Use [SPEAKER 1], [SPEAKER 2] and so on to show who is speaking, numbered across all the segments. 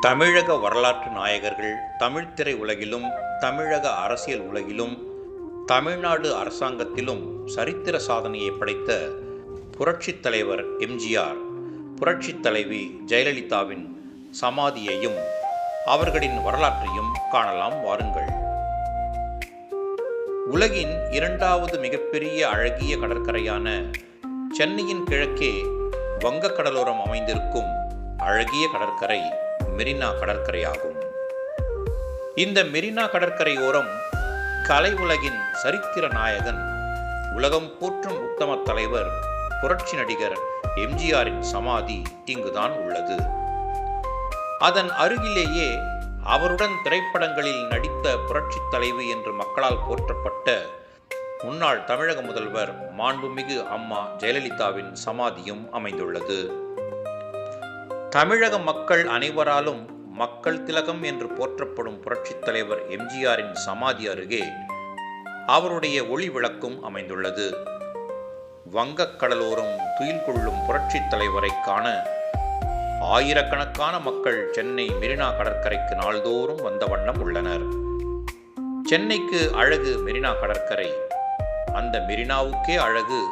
[SPEAKER 1] தமிழக வரலாற்று நாயகர்கள் தமிழ்த்திரை உலகிலும் தமிழக அரசியல் உலகிலும் தமிழ்நாடு அரசாங்கத்திலும் சரித்திர சாதனையை படைத்த புரட்சித் தலைவர் எம்ஜிஆர் புரட்சித் தலைவி ஜெயலலிதாவின் சமாதியையும் அவர்களின் வரலாற்றையும் காணலாம். வாருங்கள். உலகின் இரண்டாவது மிகப்பெரிய அழகிய கடற்கரையான சென்னையின் கிழக்கே வங்கக் கடலோரம் அமைந்திருக்கும் அழகிய கடற்கரை. மெரினா கடற்கரையாகும். இந்த மெரினா கடற்கரை ஓரம் கலை உலகின் சரித்திர நாயகன் உலகம் போற்றும் உத்தம தலைவர் புரட்சி நடிகர் எம்ஜிஆரின் சமாதி இங்குதான் உள்ளது. அதன் அருகிலேயே அவருடன் திரைப்படங்களில் நடித்த புரட்சித் தலைவி என்று மக்களால் போற்றப்பட்ட முன்னாள் தமிழக முதல்வர் மாண்புமிகு அம்மா ஜெயலலிதாவின் சமாதியும் அமைந்துள்ளது. தமிழக மக்கள் அனைவராலும் மக்கள் திலகம் என்று போற்றப்படும் புரட்சித் தலைவர் எம்ஜிஆரின் சமாதி அருகே அவருடைய ஒளி விளக்கும் அமைந்துள்ளது. வங்கக் கடலோரம் துயில் கொள்ளும் புரட்சித் தலைவரை காண ஆயிரக்கணக்கான மக்கள் சென்னை மெரினா கடற்கரைக்கு நாள்தோறும் வந்த வண்ணம் உள்ளனர். சென்னைக்கு அழகு மெரினா கடற்கரை. அந்த மெரினாவுக்கே அழகு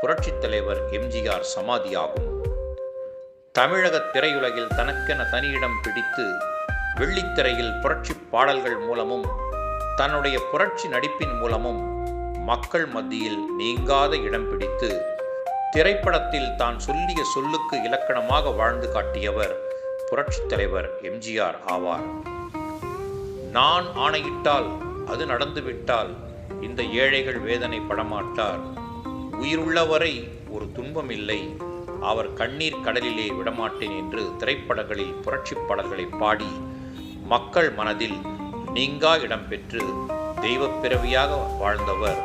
[SPEAKER 1] புரட்சித் தலைவர் எம்ஜிஆர் சமாதியாகும். தமிழக திரையுலகில் தனக்கென தனியிடம் பிடித்து வெள்ளித்திரையில் புரட்சி பாடல்கள் மூலமும் தன்னுடைய புரட்சி நடிப்பின் மூலமும் மக்கள் மத்தியில் நீங்காத இடம் பிடித்து திரைப்படத்தில் தான் சொல்லிய சொல்லுக்கு இலக்கணமாக வாழ்ந்து காட்டியவர் புரட்சித் தலைவர் எம்ஜிஆர் ஆவார். நான் ஆணையிட்டால் அது நடந்துவிட்டால் இந்த ஏழைகள் வேதனை படமாட்டார். உயிருள்ளவரை ஒரு துன்பம் இல்லை. அவர் கண்ணீர் கடலிலே விடமாட்டேன் என்று திரைப்படங்களில் புரட்சி பாடல்களை பாடி மக்கள் மனதில் நீங்கா இடம்பெற்று தெய்வப் பிறவியாக வாழ்ந்தவர்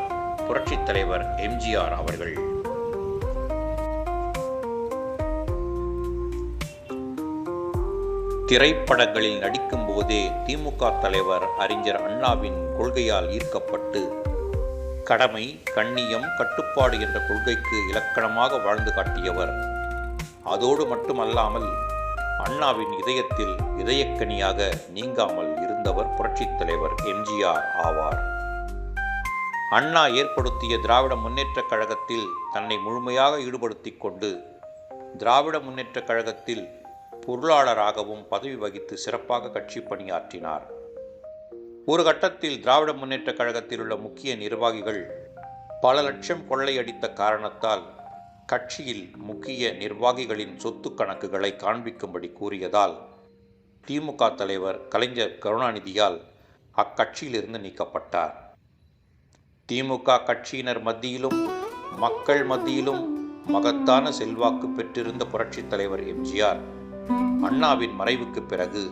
[SPEAKER 1] புரட்சித் தலைவர் எம்ஜிஆர் அவர்கள். திரைப்படங்களில் நடிக்கும் போதே திமுக தலைவர் அறிஞர் அண்ணாவின் கொள்கையால் ஈர்க்கப்பட்டு கடமை கண்ணியம் கட்டுப்பாடு என்ற கொள்கைக்கு இலக்கணமாக வாழ்ந்து காட்டியவர். அதோடு மட்டுமல்லாமல் அண்ணாவின் இதயத்தில் இதயக்கனியாக நீங்காமல் இருந்தவர் புரட்சித் தலைவர் எம்ஜிஆர் ஆவார். அண்ணா ஏற்படுத்திய திராவிட முன்னேற்றக் கழகத்தில் தன்னை முழுமையாக ஈடுபடுத்தி கொண்டு திராவிட முன்னேற்றக் கழகத்தில் பொருளாளராகவும் பதவி வகித்து சிறப்பாக கட்சி பணியாற்றினார். ஒரு கட்டத்தில் திராவிட முன்னேற்ற கழகத்தில் உள்ள முக்கிய நிர்வாகிகள் பல லட்சம் கொள்ளையடித்த காரணத்தால் கட்சியில் முக்கிய நிர்வாகிகளின் சொத்து கணக்குகளை காண்பிக்கும்படி கூறியதால் திமுக தலைவர் கலைஞர் கருணாநிதியால் அக்கட்சியிலிருந்து நீக்கப்பட்டார். திமுக கட்சியினர் மத்தியிலும் மக்கள் மத்தியிலும் மகத்தான செல்வாக்கு பெற்றிருந்த புரட்சித் தலைவர் எம்ஜிஆர் அண்ணாவின் மறைவுக்கு பிறகு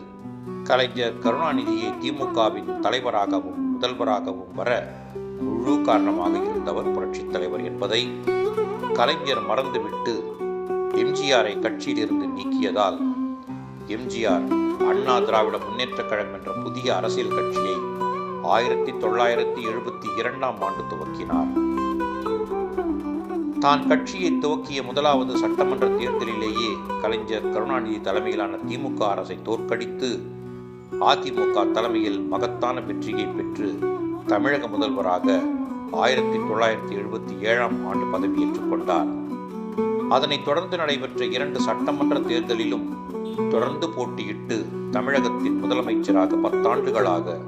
[SPEAKER 1] கலைஞர் கருணாநிதியை திமுகவின் தலைவராகவும் முதல்வராகவும் வர முழு காரணமாக இருந்தவர் புரட்சித் தலைவர் என்பதை கலைஞர் மறந்துவிட்டு எம்ஜிஆரை கட்சியிலிருந்து நீக்கியதால் எம்ஜிஆர் அண்ணா திராவிட முன்னேற்றக் கழகம் என்ற புதிய அரசியல் கட்சியை ஆயிரத்தி தொள்ளாயிரத்தி எழுபத்தி இரண்டாம் ஆண்டு துவக்கினார். தான் கட்சியை துவக்கிய முதலாவது சட்டமன்ற தேர்தலிலேயே கலைஞர் கருணாநிதி தலைமையிலான திமுக அரசை தோற்கடித்து அதிமுக தலைமையில் மகத்தான வெற்றியை பெற்று தமிழக முதல்வராக ஆயிரத்தி தொள்ளாயிரத்தி எழுபத்தி ஏழாம் ஆண்டு பதவியேற்றுக் கொண்டார். அதனைத் தொடர்ந்து நடைபெற்ற இரண்டு சட்டமன்ற தேர்தலிலும் தொடர்ந்து போட்டியிட்டு தமிழகத்தின் முதலமைச்சராக பத்தாண்டுகளாக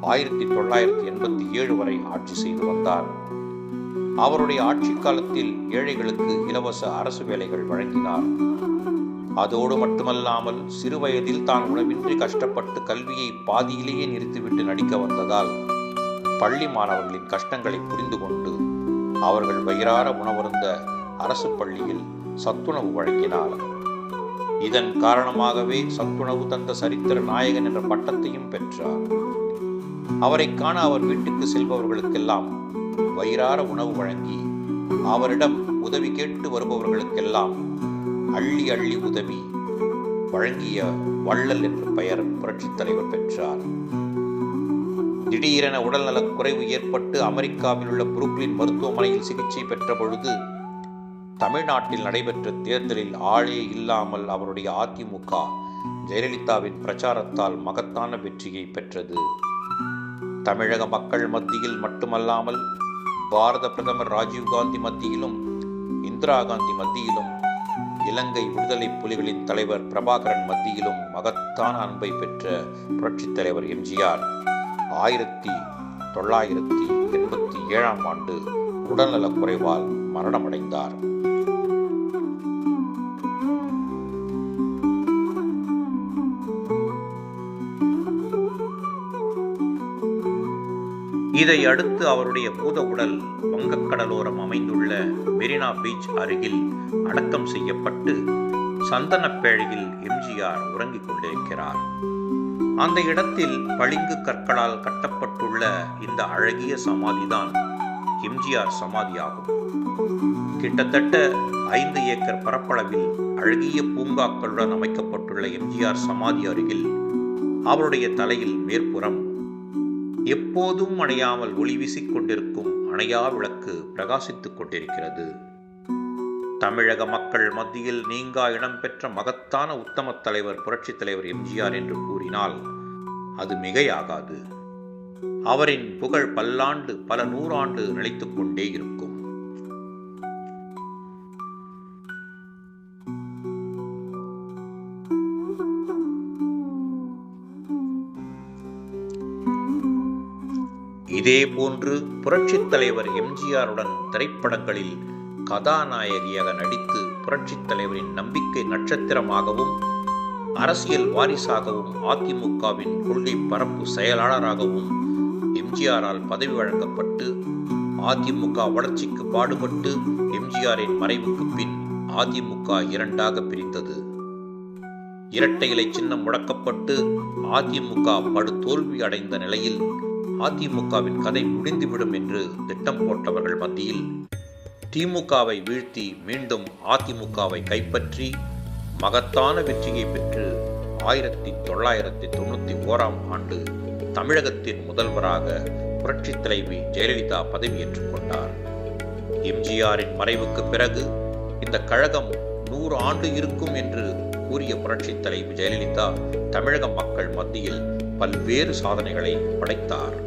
[SPEAKER 1] ஆயிரத்தி தொள்ளாயிரத்தி எண்பத்தி ஏழு வரை ஆட்சி செய்து வந்தார். அவருடைய ஆட்சி காலத்தில் ஏழைகளுக்கு இலவச அரசு வேலைகள் வழங்கினார். அதோடு மட்டுமல்லாமல் சிறுவயதில் தான் உணவின்றி கஷ்டப்பட்டு கல்வியை பாதியிலேயே நிறுத்திவிட்டு நடிக்க வந்ததால் பள்ளி மாணவர்களின் கஷ்டங்களை புரிந்து கொண்டு அவர்கள் வயிறார உணவருந்த அரசு பள்ளியில் சத்துணவு வழங்கினார். இதன் காரணமாகவே சத்துணவு தந்த சரித்திர நாயகன் என்ற பட்டத்தையும் பெற்றார். அவரை காண அவர் வீட்டுக்கு செல்பவர்களுக்கெல்லாம் வயிறார உணவு வழங்கி அவரிடம் உதவி கேட்டு வருபவர்களுக்கெல்லாம் அள்ளி அள்ளி உதவி வழங்கிய வள்ளல் என்ற பெயர் புரட்சித் தலைவர் பெற்றார். திடீரென உடல்நலக் குறைவு ஏற்பட்டு அமெரிக்காவில் உள்ள புருக்லின் மருத்துவமனையில் சிகிச்சை பெற்ற பொழுது தமிழ்நாட்டில் நடைபெற்ற தேர்தலில் ஆளே இல்லாமல் அவருடைய அதிமுக ஜெயலலிதாவின் பிரச்சாரத்தால் மகத்தான வெற்றியை பெற்றது. தமிழக மக்கள் மத்தியில் மட்டுமல்லாமல் பாரத பிரதமர் ராஜீவ்காந்தி மத்தியிலும் இந்திரா காந்தி மத்தியிலும் இலங்கை விடுதலை புலிகளின் தலைவர் பிரபாகரன் மத்தியிலும் மகத்தான அன்பை பெற்ற புரட்சித் தலைவர் எம்ஜிஆர். ஆயிரத்தி தொள்ளாயிரத்தி எண்பத்தி ஏழாம் ஆண்டு உடல்நலக் குறைவால் மரணமடைந்தார். இதை அடுத்து அவருடைய பூத உடல் வங்கக்கடலோரம் அமைந்துள்ள மெரினா பீச் அருகில் அடக்கம் செய்யப்பட்டு சந்தனப்பேழையில் எம்ஜிஆர் உறங்கிக் கொண்டிருக்கிறார். அந்த இடத்தில் பளிங்கு கற்களால் கட்டப்பட்டுள்ள இந்த அழகிய சமாதிதான் எம்ஜிஆர் சமாதியாகும். கிட்டத்தட்ட ஐந்து ஏக்கர் பரப்பளவில் அழகிய பூங்காக்களுடன் அமைக்கப்பட்டுள்ள எம்ஜிஆர் சமாதி அருகில் அவருடைய தலையில் மேற்புறம் எப்போதும் அணையாமல் ஒளி வீசிக் கொண்டிருக்கும் அணையா விளக்கு பிரகாசித்துக் கொண்டிருக்கிறது. தமிழக மக்கள் மத்தியில் நீங்கா இடம்பெற்ற மகத்தான உத்தம தலைவர் புரட்சித் தலைவர் எம்ஜிஆர் என்று கூறினால் அது மிகையாகாது. அவரின் புகழ் பல்லாண்டு பல நூறாண்டு நிலைத்துக் கொண்டே இருக்கும். இதே போன்று புரட்சித் தலைவர் எம்ஜிஆருடன் திரைப்படங்களில் கதாநாயகியாக நடித்து புரட்சித் தலைவரின் நம்பிக்கை நட்சத்திரமாகவும் அரசியல் வாரிசாகவும் அதிமுகவின் கொள்கை பரப்பு செயலாளராகவும் எம்ஜிஆரால் பதவி வழங்கப்பட்டு அதிமுக வளர்ச்சிக்கு பாடுபட்டு எம்ஜிஆரின் மறைவுக்கு பின் அதிமுக இரண்டாக பிரிந்தது. இரட்டை இலை சின்னம் முடக்கப்பட்டு அதிமுக படு தோல்வி அடைந்த நிலையில் அதிமுகவின் கதை முடிந்துவிடும் என்று திட்டம் போட்டவர்கள் மத்தியில் திமுகவை வீழ்த்தி மீண்டும் அதிமுகவை கைப்பற்றி மகத்தான வெற்றியை பெற்று ஆயிரத்தி தொள்ளாயிரத்தி தொண்ணூற்றி ஓராம் ஆண்டு தமிழகத்தின் முதல்வராக புரட்சித் தலைவி ஜெயலலிதா பதவியேற்றுக் கொண்டார். எம்ஜிஆரின் மறைவுக்கு பிறகு இந்த கழகம் நூறு ஆண்டு இருக்கும் என்று கூறிய புரட்சித் தலைவி ஜெயலலிதா தமிழக மக்கள் மத்தியில் பல்வேறு சாதனைகளை படைத்தார்.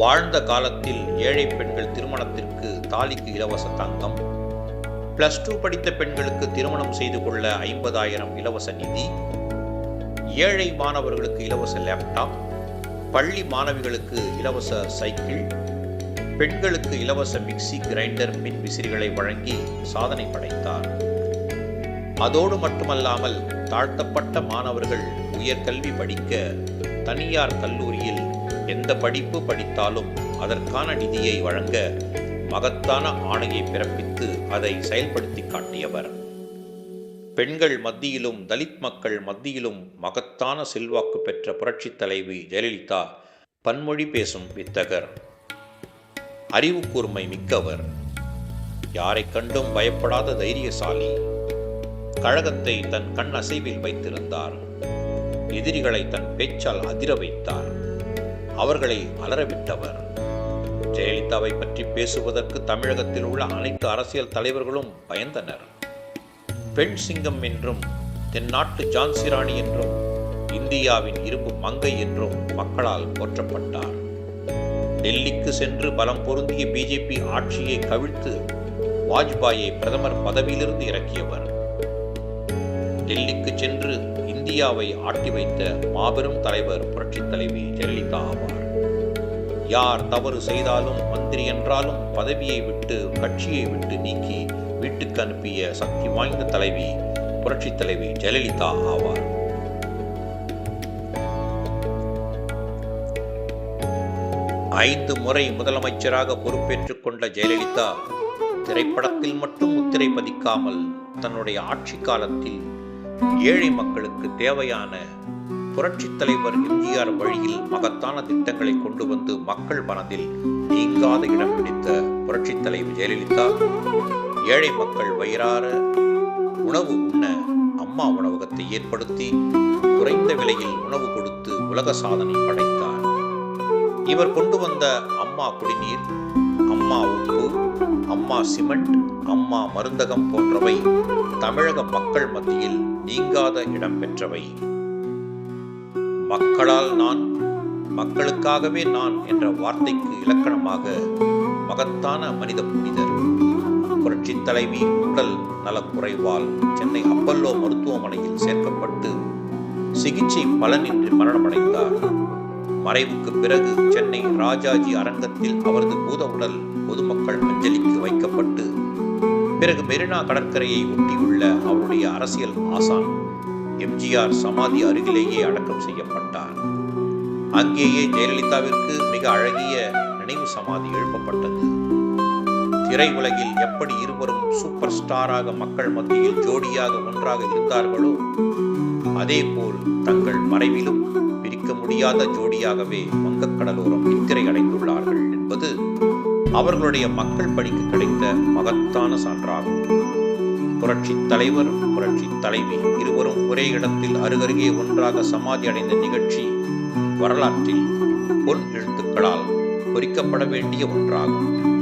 [SPEAKER 1] வாழ்ந்த காலத்தில் ஏழை பெண்கள் திருமணத்திற்கு தாலிக்கு இலவச தங்கம் பிளஸ் டூ படித்த பெண்களுக்கு திருமணம் செய்து கொள்ள ஐம்பதாயிரம் இலவச நிதி ஏழை மாணவர்களுக்கு இலவச லேப்டாப் பள்ளி மாணவிகளுக்கு இலவச சைக்கிள் பெண்களுக்கு இலவச மிக்சி கிரைண்டர் மின் விசிறிகளை வழங்கி சாதனை படைத்தார். அதோடு மட்டுமல்லாமல் தாழ்த்தப்பட்ட மாணவர்கள் உயர்கல்வி படிக்க தனியார் கல்லூரியில் எந்த படிப்பு படித்தாலும் அதற்கான நிதியை வழங்க மகத்தான ஆணையை பிறப்பித்து அதை செயல்படுத்தி காட்டியவர். பெண்கள் மத்தியிலும் தலித் மக்கள் மத்தியிலும் மகத்தான செல்வாக்கு பெற்ற புரட்சித் தலைவி ஜெயலலிதா பன்மொழி பேசும் வித்தகர். அறிவு கூர்மை மிக்கவர். யாரை கண்டும் பயப்படாத தைரியசாலி. கழகத்தை தன் கண் அசைவில் வைத்திருந்தார். எதிரிகளை தன் பேச்சால் அதிர வைத்தார். அவர்களை அலறவிட்டவர் ஜெயலலிதாவை பற்றி பேசுவதற்கு தமிழகத்தில் உள்ள அனைத்து அரசியல் தலைவர்களும் பயந்தனர். பெண் சிங்கம் என்றும் தென்னாட்டு ஜான்சிராணி என்றும் இந்தியாவின் இரும்பு மங்கை என்றும் மக்களால் போற்றப்பட்டார். டெல்லிக்கு சென்று பலம் பொருந்திய பிஜேபி ஆட்சியை கவிழ்த்து வாஜ்பாயை பிரதமர் பதவியிலிருந்து இறக்கியவர். டெல்லிக்கு சென்று இந்தியாவை ஆட்டி வைத்த மாபெரும் தலைவர் புரட்சித் தலைவி ஜெயலலிதா ஆவார். யார் தவறு செய்தாலும் மந்திரி என்றாலும் பதவியை விட்டு கட்சியை விட்டு நீக்கி வீட்டுக்கு அனுப்பிய சக்தி வாய்ந்த தலைவி புரட்சித் தலைவி ஜெயலலிதா ஆவார். ஐந்து முறை முதலமைச்சராக பொறுப்பேற்றுக் கொண்ட ஜெயலலிதா திரைப்படத்தில் மட்டும் முத்திரை பதிக்காமல் தன்னுடைய ஆட்சி காலத்தில் ஏழை மக்களுக்கு தேவையான புரட்சித் தலைவர் எம்ஜிஆர் வழியில் மகத்தான திட்டங்களை கொண்டு வந்து மக்கள் மனதில் நீங்காத இடம் பிடித்த புரட்சி தலைவர் ஜெயலலிதா ஏழை மக்கள் வயிறார உணவு உண்ண அம்மா உணவகத்தை ஏற்படுத்தி குறைந்த விலையில் உணவு கொடுத்து உலக சாதனை படைத்தார். இவர் கொண்டு வந்த அம்மா குடிநீர் அம்மா உப்பு அம்மா சிமெண்ட் அம்மா மருந்தகம் போன்றவை தமிழக மக்கள் மத்தியில் நீங்காத இடம் பெற்றவை. மக்களால் நான் மக்களுக்காகவே நான் என்ற வார்த்தைக்கு இலக்கணமாக மகத்தான மனித புனிதர் புரட்சி தலைவி உடல் நலக்குறைவால் சென்னை அப்பல்லோ மருத்துவமனையில் சேர்க்கப்பட்டு சிகிச்சை பலனின்றி மரணமடைந்தார். மறைவுக்கு பிறகு சென்னை ராஜாஜி அரங்கத்தில் அவரது பூத உடல் பொதுமக்கள் அஞ்சலிக்கு வைக்கப்பட்டு பிறகு மெரினா கடற்கரையை ஒட்டியுள்ள அவருடைய அரசியல் ஆசான் எம்ஜிஆர் சமாதி அருகிலேயே அடக்கம் செய்யப்பட்டார். அங்கேயே ஜெயலலிதாவிற்கு மிக அழகிய நினைவு சமாதி எழுப்பப்பட்டது. திரையுலகில் எப்படி இருவரும் சூப்பர் ஸ்டாராக மக்கள் மத்தியில் ஜோடியாக ஒன்றாக இருந்தார்களோ அதேபோல் தங்கள் மறைவிலும் முடியாத ஜோடியாகவே வங்கக்கடலோரம் நித்திரை அடைந்துள்ளார்கள் என்பது அவர்களுடைய மக்கள் பணிக்கு கிடைத்த மகத்தான சான்றாகும். புரட்சி தலைவர் புரட்சி தலைவி இருவரும் ஒரே இடத்தில் அருகருகே ஒன்றாக சமாதி அடைந்த நிகழ்ச்சி வரலாற்றில் பொன் எழுத்துக்களால் பொறிக்கப்பட வேண்டிய ஒன்றாகும்.